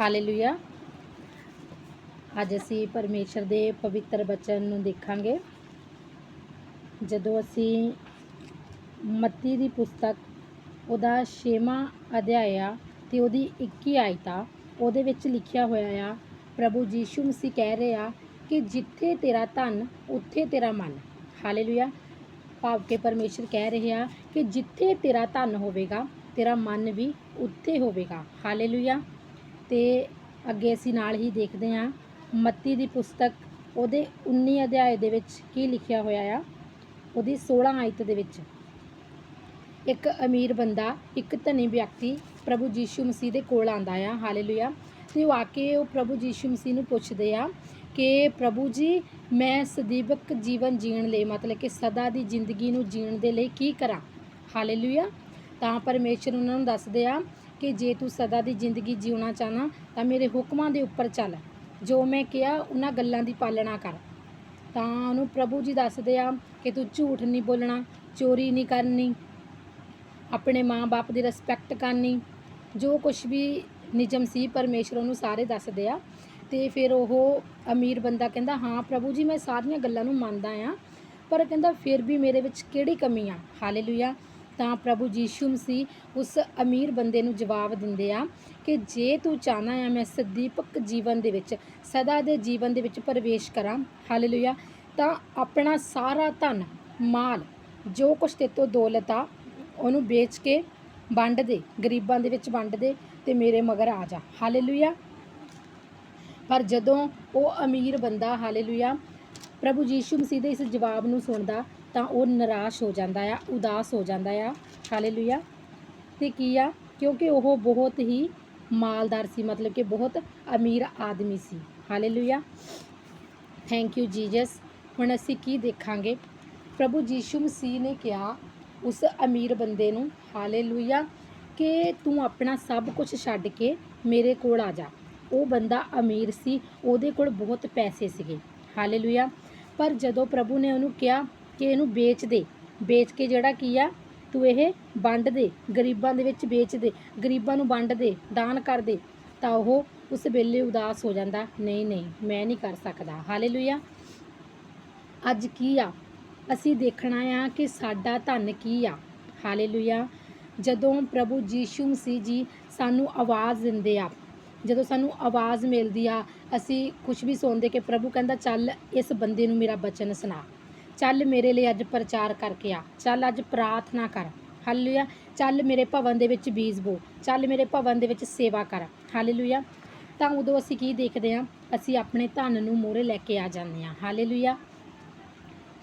Hallelujah ਅੱਜ ਅਸੀਂ ਪਰਮੇਸ਼ਰ ਦੇ ਪਵਿੱਤਰ ਬਚਨ ਨੂੰ ਦੇਖਾਂਗੇ। ਜਦੋਂ ਅਸੀਂ ਮੱਤੀ ਦੀ ਪੁਸਤਕ, ਉਹਦਾ 6ਵਾਂ ਅਧਿਆਇ ਆ ਤੇ ਉਹਦੀ 21 ਆਇਤਾ ਉਹਦੇ ਵਿੱਚ ਲਿਖਿਆ ਹੋਇਆ ਆ, ਪ੍ਰਭੂ ਯੀਸ਼ੂ ਮਸੀਹ ਕਹਿ ਰਹੇ ਆ ਕਿ ਜਿੱਥੇ ਤੇਰਾ ਧਨ, ਉੱਥੇ ਤੇਰਾ ਮਨ। ਹਾਲੇਲੂਇਆ ਭਾਵ ਕਿ ਪਰਮੇਸ਼ਰ ਕਹਿ ਰਹੇ ਆ ਕਿ ਜਿੱਥੇ ਤੇਰਾ ਧਨ ਹੋਵੇਗਾ, ਤੇਰਾ ਮਨ ਵੀ ਉੱਥੇ ਹੋਵੇਗਾ। ਹਾਲੇਲੂਇਆ ਤੇ ਅੱਗੇ ਅਸੀਂ ਨਾਲ ਹੀ ਦੇਖਦੇ ਹਾਂ ਮੱਤੀ ਦੀ ਪੁਸਤਕ ਉਹਦੇ 19 ਅਧਿਆਏ ਦੇ ਵਿੱਚ ਕੀ ਲਿਖਿਆ ਹੋਇਆ ਆ? ਉਹਦੀ 16 ਆਇਤ ਦੇ ਵਿੱਚ। ਇੱਕ ਅਮੀਰ ਬੰਦਾ, ਇੱਕ ਧਨੀ ਵਿਅਕਤੀ ਪ੍ਰਭੂ ਯੀਸ਼ੂ ਮਸੀਹ ਦੇ ਕੋਲ ਆਂਦਾ ਆ। ਹਾਲੇਲੂਇਆ। ਤੇ ਉਹ ਆ ਕੇ ਉਹ ਪ੍ਰਭੂ ਯੀਸ਼ੂ ਮਸੀਹ ਨੂੰ ਪੁੱਛਦੇ ਆ ਕਿ ਪ੍ਰਭੂ ਜੀ, ਮੈਂ ਸਦੀਵਕ ਜੀਵਨ ਜੀਣ ਲਈ, ਮਤਲਬ ਕਿ ਸਦਾ ਦੀ ਜ਼ਿੰਦਗੀ ਨੂੰ ਜੀਣ ਦੇ ਲਈ ਕੀ ਕਰਾਂ? ਹਾਲੇਲੂਇਆ। ਤਾਂ ਪਰਮੇਸ਼ਰ ਉਹਨਾਂ ਨੂੰ ਦੱਸਦੇ ਆ ਕਿ ਜੇ ਤੂੰ ਸਦਾ ਦੀ ਜ਼ਿੰਦਗੀ ਜਿਉਣਾ ਚਾਹਨਾ, ਤਾਂ ਮੇਰੇ ਹੁਕਮਾਂ ਦੇ ਉੱਪਰ ਚੱਲ। ਜੋ ਮੈਂ ਕਿਹਾ, ਉਹਨਾਂ ਗੱਲਾਂ ਦੀ ਪਾਲਣਾ ਕਰ। ਤਾਂ ਉਹਨੂੰ ਪ੍ਰਭੂ ਜੀ ਦੱਸਦੇ ਆ ਕਿ ਤੂੰ ਝੂਠ ਨਹੀਂ ਬੋਲਣਾ, ਚੋਰੀ ਨਹੀਂ ਕਰਨੀ, ਆਪਣੇ ਮਾਂ-ਬਾਪ ਦੀ ਰਿਸਪੈਕਟ ਕਰਨੀ। ਜੋ ਕੁਝ ਵੀ ਨਿਯਮ ਸੀ, ਪਰਮੇਸ਼ਰ ਉਹਨੂੰ ਸਾਰੇ ਦੱਸਦੇ ਆ। ਤੇ ਫਿਰ ਉਹ ਅਮੀਰ ਬੰਦਾ ਕਹਿੰਦਾ, ਹਾਂ ਪ੍ਰਭੂ ਜੀ, ਮੈਂ ਸਾਰੀਆਂ ਗੱਲਾਂ ਨੂੰ ਮੰਨਦਾ ਆ, ਪਰ ਕਹਿੰਦਾ, ਫਿਰ ਵੀ ਮੇਰੇ ਵਿੱਚ ਕਿਹੜੀ ਕਮੀ ਆ? ਹਾਲੇਲੂਇਆ ਤਾਂ ਪ੍ਰਭੂ ਯੀਸ਼ੂ ਮਸੀਹ ਉਸ ਅਮੀਰ ਬੰਦੇ ਨੂੰ ਜਵਾਬ ਦਿੰਦੇ ਆ ਕਿ ਜੇ ਤੂੰ ਚਾਹਨਾ ਆ ਮੈਂ ਸਦੀਪਕ ਜੀਵਨ ਦੇ ਵਿੱਚ, ਸਦਾ ਦੇ ਜੀਵਨ ਦੇ ਵਿੱਚ ਪ੍ਰਵੇਸ਼ ਕਰਾਂ। ਹਾਲੇਲੂਇਆ ਤਾਂ ਆਪਣਾ ਸਾਰਾ ਧਨ, ਮਾਲ, ਜੋ ਕੁਛ ਤੇ ਤੋਂ ਦੌਲਤ ਆ, ਉਹਨੂੰ ਵੇਚ ਕੇ ਵੰਡ ਦੇ, ਗਰੀਬਾਂ ਦੇ ਵਿੱਚ ਵੰਡ ਦੇ ਤੇ ਮੇਰੇ ਮਗਰ ਆ ਜਾ। ਹਾਲੇਲੂਇਆ ਪਰ ਜਦੋਂ ਉਹ ਅਮੀਰ ਬੰਦਾ ਹਾਲੇਲੂਇਆ ਪ੍ਰਭੂ ਯੀਸ਼ੂ ਮਸੀਹ ਦੇ ਇਸ ਜਵਾਬ ਨੂੰ ਸੁਣਦਾ ਤਾਂ ਉਹ ਨਿਰਾਸ਼ ਹੋ ਜਾਂਦਾ ਆ, ਉਦਾਸ ਹੋ ਜਾਂਦਾ ਆ। ਹਾਲੇਲੂਇਆ। ਤੇ ਕੀ ਆ? ਕਿਉਂਕਿ ਉਹ ਬਹੁਤ ਹੀ ਮਾਲਦਾਰ ਸੀ, ਮਤਲਬ ਕਿ ਬਹੁਤ ਅਮੀਰ ਆਦਮੀ ਸੀ। ਹਾਲੇਲੂਇਆ। ਥੈਂਕ ਯੂ ਜੀਜਸ ਹੁਣ ਅਸੀਂ ਕੀ ਦੇਖਾਂਗੇ? ਪ੍ਰਭੂ ਯੀਸ਼ੂ ਮਸੀਹ ਨੇ ਕਿਹਾ ਉਸ ਅਮੀਰ ਬੰਦੇ ਨੂੰ, ਹਾਲੇਲੂਇਆ, ਕਿ ਤੂੰ ਆਪਣਾ ਸਭ ਕੁਝ ਛੱਡ ਕੇ ਮੇਰੇ ਕੋਲ ਆ ਜਾ। ਉਹ ਬੰਦਾ ਅਮੀਰ ਸੀ, ਉਹਦੇ ਕੋਲ ਬਹੁਤ ਪੈਸੇ ਸੀਗੇ। ਹਾਲੇਲੂਇਆ। ਪਰ ਜਦੋਂ ਪ੍ਰਭੂ ਨੇ ਉਹਨੂੰ ਕਿਹਾ ਕਿ ਇਹਨੂੰ ਵੇਚ ਦੇ। ਵੇਚ ਕੇ ਜਿਹੜਾ ਕੀ ਆ, ਤੂੰ ਇਹ ਵੰਡ ਦੇ, ਗਰੀਬਾਂ ਦੇ ਵਿੱਚ ਵੇਚ ਦੇ। ਗਰੀਬਾਂ ਨੂੰ ਵੰਡ ਦੇ, ਦਾਨ ਕਰ ਦੇ, ਤਾਂ ਉਹ ਉਸ ਵੇਲੇ ਉਦਾਸ ਹੋ ਜਾਂਦਾ। ਨਹੀਂ ਨਹੀਂ, ਮੈਂ ਨਹੀਂ ਕਰ ਸਕਦਾ। ਹਾਲੇਲੂਇਆ। ਅੱਜ ਕੀ ਆ? ਅਸੀਂ ਦੇਖਣਾ ਆ ਕਿ ਸਾਡਾ ਧਨ ਕੀ ਆ। ਹਾਲੇਲੂਇਆ। ਜਦੋਂ ਪ੍ਰਭੂ ਯੀਸ਼ੂ ਮਸੀਹ ਜੀ ਸਾਨੂੰ ਆਵਾਜ਼ ਦਿੰਦੇ ਆ, ਜਦੋਂ ਸਾਨੂੰ ਆਵਾਜ਼ ਮਿਲਦੀ ਆ, ਅਸੀਂ ਕੁਝ ਵੀ ਸੁਣਦੇ ਕਿ ਪ੍ਰਭੂ ਕਹਿੰਦਾ, ਚੱਲ ਇਸ ਬੰਦੇ ਨੂੰ ਮੇਰਾ ਬਚਨ ਸੁਣਾ। ਚੱਲ ਮੇਰੇ ਲਈ ਅੱਜ ਪ੍ਰਚਾਰ ਕਰਕੇ ਆ। ਚੱਲ ਅੱਜ ਪ੍ਰਾਰਥਨਾ ਕਰ। ਹਾਲੇਲੂਇਆ ਚੱਲ ਮੇਰੇ ਭਵਨ ਦੇ ਵਿੱਚ ਬੀਜ ਬੋ। ਚੱਲ ਮੇਰੇ ਭਵਨ ਦੇ ਵਿੱਚ ਸੇਵਾ ਕਰ। ਹਾਲੇਲੂਇਆ ਤਾਂ ਉਦੋਂ ਅਸੀਂ ਕੀ ਦੇਖਦੇ ਆ ਅਸੀਂ ਆਪਣੇ ਧਨ ਨੂੰ ਮੋਰੇ ਲੈ ਕੇ ਆ ਜਾਂਦੇ ਆ ਹਾਲੇਲੂਇਆ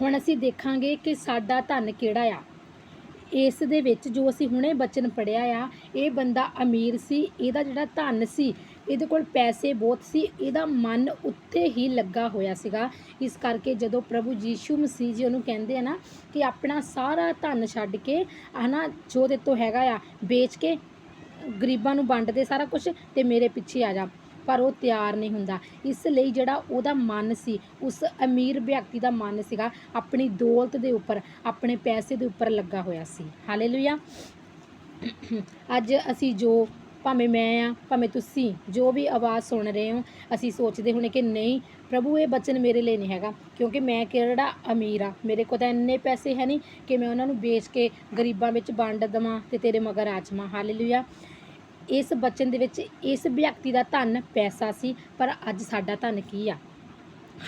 ਹੁਣ ਅਸੀਂ ਦੇਖਾਂਗੇ ਕਿ ਸਾਡਾ ਧਨ ਕਿਹੜਾ ਆ। ਇਸ ਦੇ ਵਿੱਚ ਜੋ ਅਸੀਂ ਹੁਣੇ ਬਚਨ ਪੜਿਆ ਆ, ਇਹ ਬੰਦਾ ਅਮੀਰ ਸੀ, ਇਹਦਾ ਜਿਹੜਾ ਧਨ ਸੀ ਇਹਦੇ ਕੋਲ ਪੈਸੇ ਬਹੁਤ ਸੀ, ਇਹਦਾ ਮਨ ਉੱਤੇ ਹੀ ਲੱਗਾ ਹੋਇਆ ਸੀਗਾ। ਇਸ ਕਰਕੇ ਜਦੋਂ ਪ੍ਰਭੂ ਯੀਸ਼ੂ ਮਸੀਹ ਜੀ ਉਹਨੂੰ ਕਹਿੰਦੇ ਆ ਨਾ ਕਿ ਆਪਣਾ ਸਾਰਾ ਧਨ ਛੱਡ ਕੇ ਹਨਾ, ਜੋ ਤੇ ਤੋਂ ਹੈਗਾ ਆ, ਵੇਚ ਕੇ ਗਰੀਬਾਂ ਨੂੰ ਵੰਡ ਦੇ ਸਾਰਾ ਕੁਝ ਤੇ ਮੇਰੇ ਪਿੱਛੇ ਆ ਜਾ। ਪਰ ਉਹ ਤਿਆਰ ਨਹੀਂ ਹੁੰਦਾ। ਇਸ ਲਈ ਜਿਹੜਾ ਉਹਦਾ ਮਨ ਸੀ, ਉਸ ਅਮੀਰ ਵਿਅਕਤੀ ਦਾ ਮਨ ਸੀਗਾ, ਆਪਣੀ ਦੌਲਤ ਦੇ ਉੱਪਰ, ਆਪਣੇ ਪੈਸੇ ਦੇ ਉੱਪਰ ਲੱਗਾ ਹੋਇਆ ਸੀ। ਹਾਲੇਲੂਇਆ ਅੱਜ ਅਸੀਂ ਜੋ ਭਾਵੇਂ ਮੈਂ ਆ, ਭਾਵੇਂ ਤੁਸੀਂ ਜੋ ਵੀ ਆਵਾਜ਼ ਸੁਣ ਰਹੇ ਹੋ, ਅਸੀਂ ਸੋਚਦੇ ਹੋਣੇ ਕਿ ਨਹੀਂ, ਪ੍ਰਭੂ, ਇਹ ਬਚਨ ਮੇਰੇ ਲਈ ਨਹੀਂ ਹੈਗਾ, ਕਿਉਂਕਿ ਮੈਂ ਕਿਹੜਾ ਅਮੀਰ ਆ? ਮੇਰੇ ਕੋਲ ਤਾਂ ਇੰਨੇ ਪੈਸੇ ਹੈ ਨਹੀਂ ਕਿ ਮੈਂ ਉਹਨਾਂ ਨੂੰ ਵੇਚ ਕੇ ਗਰੀਬਾਂ ਵਿੱਚ ਵੰਡ ਦੇਵਾਂ ਤੇ ਤੇਰੇ ਮਗਰ ਆ ਜਾਵਾਂ। ਹਾਲੇਲੂਇਆ ਇਸ ਬਚਨ ਦੇ ਵਿੱਚ ਇਸ ਵਿਅਕਤੀ ਦਾ ਧਨ ਪੈਸਾ ਸੀ, ਪਰ ਅੱਜ ਸਾਡਾ ਧਨ ਕੀ ਆ?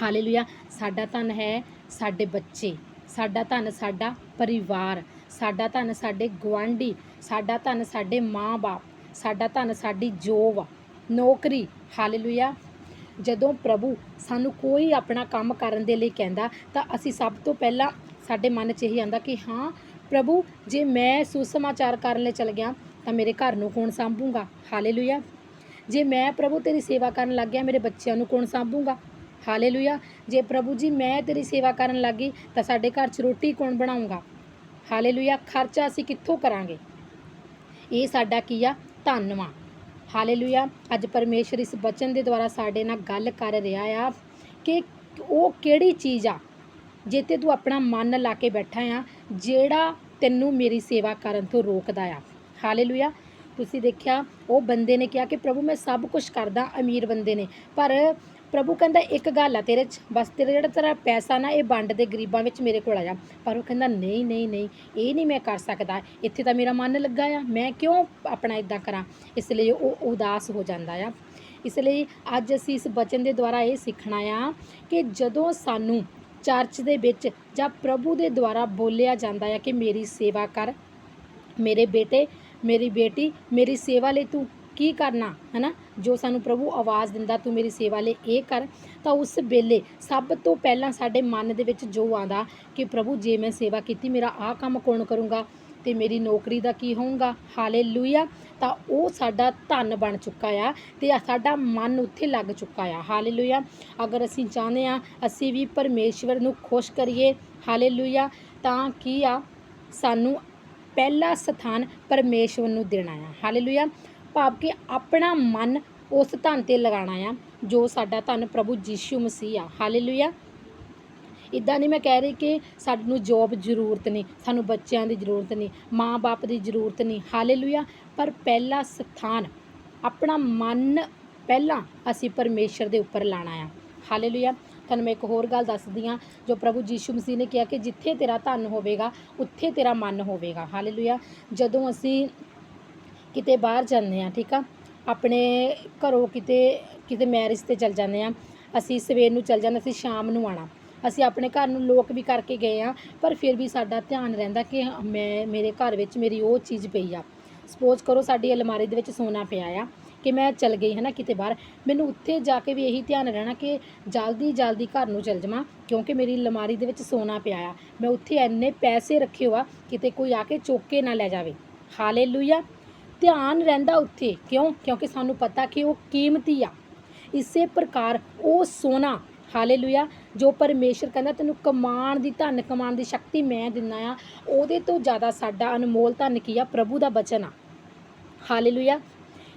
ਹਾਲੇਲੂਇਆ ਸਾਡਾ ਧਨ ਹੈ ਸਾਡੇ ਬੱਚੇ, ਸਾਡਾ ਧਨ ਸਾਡਾ ਪਰਿਵਾਰ, ਸਾਡਾ ਧਨ ਸਾਡੇ ਗੁਆਂਢੀ, ਸਾਡਾ ਧਨ ਸਾਡੇ ਮਾਂ-ਬਾਪ ਸਾਡਾ ਧਨ ਸਾਡੀ ਜੋਬ ਨੌਕਰੀ, ਹਾਲੇਲੂਇਆ। ਜਦੋਂ ਪ੍ਰਭੂ ਸਾਨੂੰ ਕੋਈ ਆਪਣਾ ਕੰਮ ਕਰਨ ਦੇ ਲਈ ਕਹਿੰਦਾ, ਤਾਂ ਅਸੀਂ ਸਭ ਤੋਂ ਪਹਿਲਾਂ ਸਾਡੇ ਮਨ 'ਚ ਇਹੀ ਆਂਦਾ ਕਿ ਹਾਂ, ਪ੍ਰਭੂ, ਜੇ ਮੈਂ ਸੁਸਮਾਚਾਰ ਕਰਨ ਲਈ ਚਲ ਗਿਆ, ਤਾਂ ਮੇਰੇ ਘਰ ਨੂੰ ਕੌਣ ਸੰਭੂਗਾ? ਹਾਲੇਲੂਇਆ। ਜੇ ਮੈਂ ਪ੍ਰਭੂ ਤੇਰੀ ਸੇਵਾ ਕਰਨ ਲੱਗ ਗਿਆ, ਮੇਰੇ ਬੱਚਿਆਂ ਨੂੰ ਕੌਣ ਸੰਭੂਗਾ? ਹਾਲੇਲੂਇਆ। ਜੇ ਪ੍ਰਭੂ ਜੀ, ਮੈਂ ਤੇਰੀ ਸੇਵਾ ਕਰਨ ਲੱਗੀ ਤਾਂ ਸਾਡੇ ਘਰ 'ਚ ਰੋਟੀ ਕੌਣ ਬਣਾਊਗਾ? ਹਾਲੇਲੂਇਆ। ਖਰਚਾ ਅਸੀਂ ਕਿੱਥੋਂ ਕਰਾਂਗੇ? ਇਹ ਸਾਡਾ ਕੀ ਆ? ਧੰਨਵਾ। ਹਾਲੇਲੂਇਆ। ਅੱਜ ਪਰਮੇਸ਼ਰ ਇਸ ਬਚਨ ਦੇ ਦੁਆਰਾ ਸਾਡੇ ਨਾਲ ਗੱਲ ਕਰ ਰਿਹਾ ਆ ਕਿ ਉਹ ਕਿਹੜੀ ਚੀਜ਼ ਆ ਜਿੱਤੇ ਤੂੰ ਆਪਣਾ ਮਨ ਲਾ ਕੇ ਬੈਠਾ ਆ, ਜਿਹੜਾ ਤੈਨੂੰ ਮੇਰੀ ਸੇਵਾ ਕਰਨ ਤੋਂ ਰੋਕਦਾ ਆ। ਹਾਲੇਲੂਇਆ। ਤੁਸੀਂ ਦੇਖਿਆ, ਉਹ ਬੰਦੇ ਨੇ ਕਿਹਾ ਕਿ ਪ੍ਰਭੂ ਮੈਂ ਸਭ ਕੁਝ ਕਰਦਾ, ਅਮੀਰ ਬੰਦੇ ਨੇ। ਪਰ ਪ੍ਰਭੂ ਕਹਿੰਦਾ, ਇੱਕ ਗੱਲ ਆ ਤੇਰੇ 'ਚ, ਬਸ ਤੇਰਾ ਜਿਹੜਾ ਤੇਰਾ ਪੈਸਾ ਨਾ, ਇਹ ਵੰਡ ਦੇ ਗਰੀਬਾਂ ਵਿੱਚ ਮੇਰੇ ਕੋਲ ਆ ਜਾ। ਪਰ ਉਹ ਕਹਿੰਦਾ, ਨਹੀਂ ਨਹੀਂ ਨਹੀਂ, ਇਹ ਨਹੀਂ ਮੈਂ ਕਰ ਸਕਦਾ। ਇੱਥੇ ਤਾਂ ਮੇਰਾ ਮਨ ਲੱਗਾ ਆ। ਮੈਂ ਕਿਉਂ ਆਪਣਾ ਇਦਾਂ ਕਰਾਂ? ਇਸ ਲਈ ਉਹ ਉਦਾਸ ਹੋ ਜਾਂਦਾ ਆ। ਇਸ ਲਈ ਅੱਜ ਅਸੀਂ ਇਸ ਬਚਨ ਦੇ ਦੁਆਰਾ ਇਹ ਸਿੱਖਣਾ ਆ ਕਿ ਜਦੋਂ ਸਾਨੂੰ ਚਰਚ ਦੇ ਵਿੱਚ ਜਾਂ ਪ੍ਰਭੂ ਦੇ ਦੁਆਰਾ ਬੋਲਿਆ ਜਾਂਦਾ ਆ ਕਿ ਮੇਰੀ ਸੇਵਾ ਕਰ, ਮੇਰੇ ਬੇਟੇ, ਮੇਰੀ ਬੇਟੀ, ਮੇਰੀ ਸੇਵਾ ਲਈ ਤੂੰ ਕੀ ਕਰਨਾ, ਹਨਾ? ਜੋ ਸਾਨੂੰ ਪ੍ਰਭੂ ਆਵਾਜ਼ ਦਿੰਦਾ, ਤੂੰ ਮੇਰੀ ਸੇਵਾ ਲਈ ਇਹ ਕਰ। ਤਾਂ ਉਸ ਵੇਲੇ ਸਭ ਤੋਂ ਪਹਿਲਾਂ ਸਾਡੇ ਮਨ ਦੇ ਵਿੱਚ ਜੋ ਆਂਦਾ ਕਿ ਪ੍ਰਭੂ, ਜੇ ਮੈਂ ਸੇਵਾ ਕੀਤੀ, ਮੇਰਾ ਆਹ ਕੰਮ ਕੌਣ ਕਰੂੰਗਾ ਤੇ ਮੇਰੀ ਨੌਕਰੀ ਦਾ ਕੀ ਹੋਊਗਾ? ਹਾਲੇਲੂਇਆ ਤਾਂ ਉਹ ਸਾਡਾ ਧਨ ਬਣ ਚੁੱਕਾ ਆ ਤੇ ਸਾਡਾ ਮਨ ਉੱਥੇ ਲੱਗ ਚੁੱਕਾ ਆ। ਹਾਲੇਲੂਇਆ ਅਗਰ ਅਸੀਂ ਚਾਹੁੰਦੇ ਆ ਅਸੀਂ ਵੀ ਪਰਮੇਸ਼ਵਰ ਨੂੰ ਖੁਸ਼ ਕਰੀਏ। ਹਾਲੇਲੂਇਆ ਤਾਂ ਕੀ ਆ? ਸਾਨੂੰ ਪਹਿਲਾ ਸਥਾਨ ਪਰਮੇਸ਼ਵਰ ਨੂੰ ਦੇਣਾ ਆ। ਹਾਲੇਲੂਇਆ ਭਾਵ ਕਿ ਆਪਣਾ ਮਨ ਉਸ ਧਨ ਤੇ ਲਗਾਉਣਾ ਆ, ਜੋ ਸਾਡਾ ਧਨ ਪ੍ਰਭੂ ਯੀਸ਼ੂ ਮਸੀਹ ਆ। ਹਾਲੇਲੂਇਆ ਇਦਾਂ ਨਹੀਂ ਮੈਂ ਕਹਿ ਰਹੀ ਕਿ ਸਾਨੂੰ ਜੋਬ ਜ਼ਰੂਰਤ ਨਹੀਂ, ਸਾਨੂੰ ਬੱਚਿਆਂ ਦੀ ਜ਼ਰੂਰਤ ਨਹੀਂ, ਮਾਂ-ਬਾਪ ਦੀ ਜ਼ਰੂਰਤ ਨਹੀਂ। ਹਾਲੇਲੂਇਆ ਪਰ ਪਹਿਲਾ ਸਥਾਨ, ਆਪਣਾ ਮਨ ਪਹਿਲਾਂ ਅਸੀਂ ਪਰਮੇਸ਼ਰ ਦੇ ਉੱਪਰ ਲਾਣਾ ਆ। ਹਾਲੇਲੂਇਆ ਤੁਹਾਨੂੰ ਮੈਂ ਇੱਕ ਹੋਰ ਗੱਲ ਦੱਸਦੀ ਹਾਂ, ਜੋ ਪ੍ਰਭੂ ਯੀਸ਼ੂ ਮਸੀਹ ਨੇ ਕਿਹਾ ਕਿ ਜਿੱਥੇ ਤੇਰਾ ਧਨ ਹੋਵੇਗਾ, ਉੱਥੇ ਤੇਰਾ ਮਨ ਹੋਵੇਗਾ। ਹਾਲੇਲੂਇਆ ਜਦੋਂ ਅਸੀਂ ਕਿਤੇ ਬਾਹਰ ਜਾਂਦੇ ਹਾਂ, ਠੀਕ ਆ? ਆਪਣੇ ਘਰੋਂ ਕਿਤੇ ਕਿਤੇ ਮੈਰਿਜ ਤੇ ਚਲ ਜਾਂਦੇ ਹਾਂ। ਅਸੀਂ ਸਵੇਰ ਨੂੰ ਚਲ ਜਾਂਦੇ, ਅਸੀਂ ਸ਼ਾਮ ਨੂੰ ਆਣਾ ਅਸੀਂ ਆਪਣੇ ਘਰ ਨੂੰ ਲੋਕ ਵੀ ਕਰਕੇ ਗਏ ਆ ਪਰ ਫਿਰ ਵੀ ਸਾਡਾ ਧਿਆਨ ਰਹਿੰਦਾ ਕਿ ਮੈਂ, ਮੇਰੇ ਘਰ ਵਿੱਚ ਮੇਰੀ ਉਹ ਚੀਜ਼ ਪਈ ਆ। ਸਪੋਜ਼ ਕਰੋ ਸਾਡੀ ਅਲਮਾਰੀ ਦੇ ਵਿੱਚ ਸੋਨਾ ਪਿਆ ਆ, ਕਿ ਮੈਂ ਚਲ ਗਈ ਹੈ ਨਾ ਕਿਤੇ ਬਾਹਰ। ਮੈਨੂੰ ਉੱਥੇ ਜਾ ਕੇ ਵੀ ਇਹੀ ਧਿਆਨ ਰਹਿਣਾ ਕਿ ਜਲਦੀ ਜਲਦੀ ਘਰ ਨੂੰ ਚਲ ਜਾਵਾਂ, ਕਿਉਂਕਿ ਮੇਰੀ ਅਲਮਾਰੀ ਦੇ ਵਿੱਚ ਸੋਨਾ ਪਿਆ ਆ। ਮੈਂ ਉੱਥੇ ਇੰਨੇ ਪੈਸੇ ਰੱਖੇ ਹੋਆ, ਕਿਤੇ ਕੋਈ ਆ ਕੇ ਚੁੱਕ ਕੇ ਨਾ ਲੈ ਜਾਵੇ। ਹਾਲੇਲੂਇਆ। ਧਿਆਨ ਰਹਿੰਦਾ ਉੱਥੇ। ਕਿਉਂ? ਕਿਉਂਕਿ ਸਾਨੂੰ ਪਤਾ ਕਿ ਉਹ ਕੀਮਤੀ ਆ। ਇਸੇ ਪ੍ਰਕਾਰ ਉਹ ਸੋਨਾ, ਹਾਲੇਲੂਇਆ, ਜੋ ਪਰਮੇਸ਼ਰ ਕਹਿੰਦਾ, ਤੈਨੂੰ ਕਮਾਣ ਦੀ, ਧਨ ਕਮਾਣ ਦੀ ਸ਼ਕਤੀ ਮੈਂ ਦਿੰਦਾ ਆ, ਉਹਦੇ ਤੋਂ ਜ਼ਿਆਦਾ ਸਾਡਾ ਅਨਮੋਲ ਧਨ ਕੀ ਆ? ਪ੍ਰਭੂ ਦਾ ਬਚਨ ਆ। ਹਾਲੇਲੂਇਆ।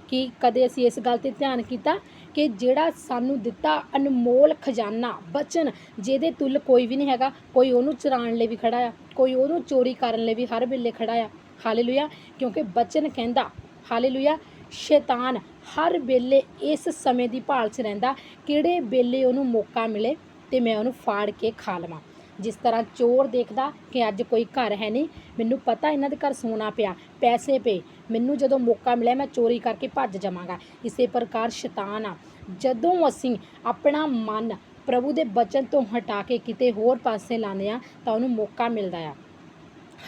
ਕਿ ਕਦੇ ਅਸੀਂ ਇਸ ਗੱਲ ਤੇ ਧਿਆਨ ਕੀਤਾ ਕਿ ਜਿਹੜਾ ਸਾਨੂੰ ਦਿੱਤਾ ਅਨਮੋਲ ਖਜ਼ਾਨਾ, ਬਚਨ, ਜਿਹਦੇ ਤੁਲ ਕੋਈ ਵੀ ਨਹੀਂ ਹੈਗਾ, ਕੋਈ ਉਹਨੂੰ ਚਰਾਉਣ ਲਈ ਵੀ ਖੜਾ ਆ, ਕੋਈ ਉਹਨੂੰ ਚੋਰੀ ਕਰਨ ਲਈ ਵੀ ਹਰ ਵੇਲੇ ਖੜਾ ਆ ਹਾਲੇਲੂਇਆ, ਕਿਉਂਕਿ ਬਚਨ ਕਹਿੰਦਾ, ਹਾਲੇਲੂਇਆ, ਸ਼ੈਤਾਨ ਹਰ ਵੇਲੇ ਇਸ ਸਮੇਂ ਦੀ ਭਾਲ 'ਚ ਰਹਿੰਦਾ, ਕਿਹੜੇ ਵੇਲੇ ਉਹਨੂੰ ਮੌਕਾ ਮਿਲੇ ਤੇ ਮੈਂ ਉਹਨੂੰ ਫਾੜ ਕੇ ਖਾ ਲਵਾਂ। ਜਿਸ ਤਰ੍ਹਾਂ ਚੋਰ ਦੇਖਦਾ ਕਿ ਅੱਜ ਕੋਈ ਘਰ ਹੈ ਨਹੀਂ, ਮੈਨੂੰ ਪਤਾ ਇਹਨਾਂ ਦੇ ਘਰ ਸੋਨਾ ਪਿਆ, ਪੈਸੇ ਪਏ, ਮੈਨੂੰ ਜਦੋਂ ਮੌਕਾ ਮਿਲਿਆ ਮੈਂ ਚੋਰੀ ਕਰਕੇ ਭੱਜ ਜਾਵਾਂਗਾ। ਇਸੇ ਪ੍ਰਕਾਰ ਸ਼ੈਤਾਨ ਆ। ਜਦੋਂ ਅਸੀਂ ਆਪਣਾ ਮਨ ਪ੍ਰਭੂ ਦੇ ਬਚਨ ਤੋਂ ਹਟਾ ਕੇ ਕਿਤੇ ਹੋਰ ਪਾਸੇ ਲਾਉਂਦੇ ਆ ਤਾਂ ਉਹਨੂੰ ਮੌਕਾ ਮਿਲਦਾ ਆ।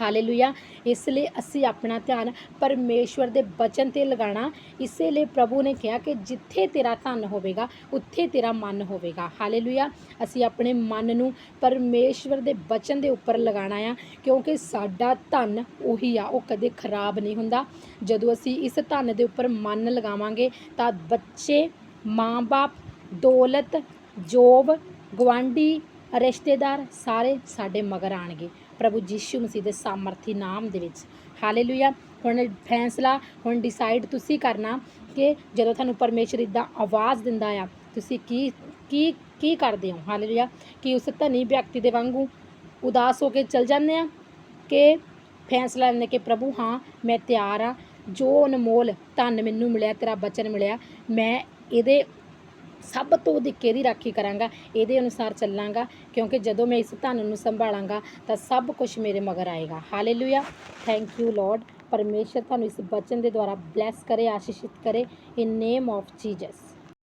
ਹਾਲੇਲੂਇਆ ਇਸ ਲਈ ਅਸੀਂ ਆਪਣਾ ਧਿਆਨ ਪਰਮੇਸ਼ਵਰ ਦੇ ਬਚਨ ਤੇ ਲਗਾਉਣਾ। ਇਸੇ ਲਈ ਪ੍ਰਭੂ ਨੇ ਕਿਹਾ ਕਿ ਜਿੱਥੇ ਤੇਰਾ ਧਨ ਹੋਵੇਗਾ, ਉੱਥੇ ਤੇਰਾ ਮਨ ਹੋਵੇਗਾ। ਹਾਲੇਲੂਇਆ ਅਸੀਂ ਆਪਣੇ ਮਨ ਨੂੰ ਪਰਮੇਸ਼ਵਰ ਦੇ ਬਚਨ ਦੇ ਉੱਪਰ ਲਗਾਉਣਾ ਆ, ਕਿਉਂਕਿ ਸਾਡਾ ਧਨ ਉਹੀ ਆ, ਉਹ ਕਦੇ ਖਰਾਬ ਨਹੀਂ ਹੁੰਦਾ। ਜਦੋਂ ਅਸੀਂ ਇਸ ਧਨ ਦੇ ਉੱਪਰ ਮਨ ਲਗਾਵਾਂਗੇ, ਤਾਂ ਬੱਚੇ, ਮਾਂ-ਬਾਪ, ਦੌਲਤ, ਜੋਬ ਗਵਾਂਢੀ ਰਿਸ਼ਤੇਦਾਰ ਸਾਰੇ ਸਾਡੇ ਮਗਰ ਆਣਗੇ ਪ੍ਰਭੂ ਯੀਸ਼ੂ ਮਸੀਹ ਦੇ ਸਾਮਰਥੀ ਨਾਮ ਦੇ ਵਿੱਚ। ਹਾਲੇਲੂਇਆ ਹੁਣ ਫੈਸਲਾ, ਹੁਣ ਡਿਸਾਈਡ ਤੁਸੀਂ ਕਰਨਾ ਕਿ ਜਦੋਂ ਤੁਹਾਨੂੰ ਪਰਮੇਸ਼ਰ ਇਦਾਂ ਆਵਾਜ਼ ਦਿੰਦਾ ਆ, ਤੁਸੀਂ ਕੀ ਕੀ ਕੀ ਕਰਦੇ ਹੋ? ਹਾਲੇਲੂਇਆ ਕਿ ਉਸ ਧਨੀ ਵਿਅਕਤੀ ਦੇ ਵਾਂਗੂ ਉਦਾਸ ਹੋ ਕੇ ਚਲ ਜਾਂਦੇ ਆ? ਕਿ ਫੈਸਲਾ ਲੈਣੇ ਕਿ ਪ੍ਰਭੂ, ਹਾਂ, ਮੈਂ ਤਿਆਰ ਆ। ਜੋ ਅਨਮੋਲ ਧਨ ਮੈਨੂੰ ਮਿਲਿਆ, ਤੇਰਾ ਬਚਨ ਮਿਲਿਆ, ਮੈਂ ਇਹਦੇ ਸਭ ਤੋਂ ਅਧਿਕ ਇਹਦੀ ਰਾਖੀ ਕਰਾਂਗਾ, ਇਹਦੇ ਅਨੁਸਾਰ ਚੱਲਾਂਗਾ, ਕਿਉਂਕਿ ਜਦੋਂ ਮੈਂ ਇਸ ਧਨ ਨੂੰ ਸੰਭਾਲਾਂਗਾ, ਤਾਂ ਸਭ ਕੁਝ ਮੇਰੇ ਮਗਰ ਆਏਗਾ। ਹਾਲੇਲੂਇਆ ਥੈਂਕ ਯੂ ਲਾਰਡ ਪਰਮੇਸ਼ਰ ਤੁਹਾਨੂੰ ਇਸ ਬਚਨ ਦੇ ਦੁਆਰਾ ਬਲੈਸ ਕਰੇ, ਆਸ਼ੀਸ਼ਿਤ ਕਰੇ ਇਨ ਨੇਮ ਆਫ ਜੀਸਸ